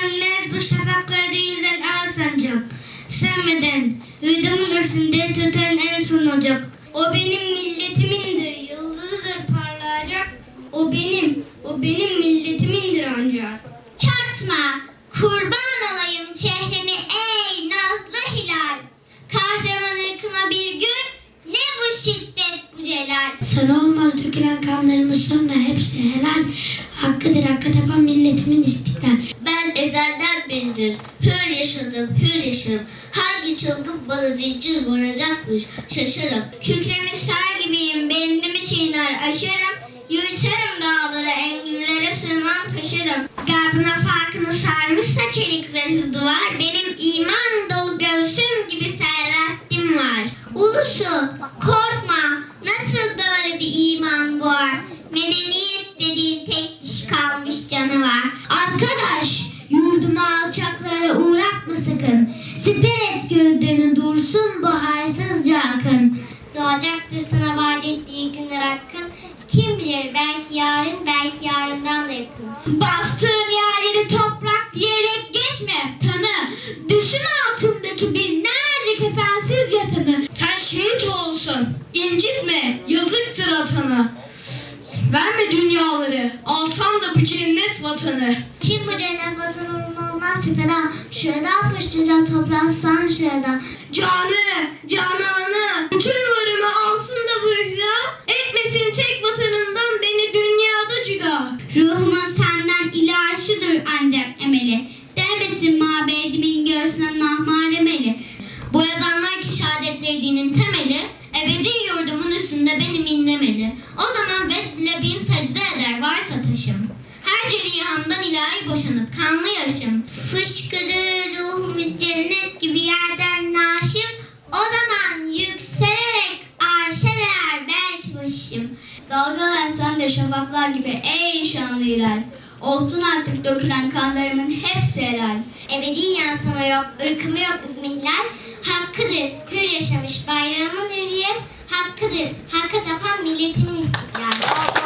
Sönmez bu şafaklarda yüzen al sancak. Sönmeden yurdumun üstünde tutan en son ocak. O benim milletimindir, yıldızıdır parlayacak. O benim, o benim milletimindir ancak. Çatma, kurban olayım çehreni ey nazlı hilal. Kahraman ırkıma bir gün, ne bu şiddet bu celal. Sana olmaz dökülen kanlarımız sonra hepsi helal. Hakkıdır hakka tapan milletimin istiklal. Ezelden beridir. Hür yaşadım, hür yaşarım. Hangi çılgın bana zincir vuracakmış şaşarım. Kükremiş ser gibiyim, bendimi çiğner aşarım. Yürüterim dağları, enginlere sığmam taşırım. Garbına farkını sarmışsa çelik zırhlı duvar. Benim iman dolu göğsüm gibi serrattim var. Ulusu, korkma, nasıl böyle bir iman var? Medeniyet dediğin tek diş kalmış canı var. Arkadaş, alçaklara uğratma sakın. Siper et gövdeni dursun bu harsızca akın. Doğacaktır sana vaat ettiği günler hakkın. Kim bilir belki yarın belki yarından da yakın. Bastığın yerleri toprak diyerek geçme tanı. Düşün altındaki binlerce kefensiz yatanı. Sen şehit olsun. incitme. Yazıktır atana. Verme dünyaları. Alsam da bu cennet vatanı. Kim bu cennet vatan uğruna olmaz feda. Şurada fıştıran toprağı san. Canı, cananı, bütün varımı alsın da bu ihya. Etmesin tek vatanından beni dünyada cüda. Ruhumun senden ilaşıdır ancak emeli. Demesin mabedimin göğsüne nahmarem eli. Bu yazanlar ki şehadetleri dinin temeli. Ebedi yurdumun üstünde benim inlemeli. O secde eder varsa taşım. Her cerihamdan ilahi boşanıp kanlı yaşım. Fışkırır ruhum cennet gibi yerden naşım. O zaman yükselerek arşa değer belki başım. Dalgalar sen de şafaklar gibi ey şanlı hilal. Olsun artık dökülen kanlarımın hepsi helal. Ebedi yansıma yok, ırkımı yok izmihlal. Hakkıdır hür yaşamış bayrağımın hürriyet. Hakkıdır hakka tapan milletimin istiklal.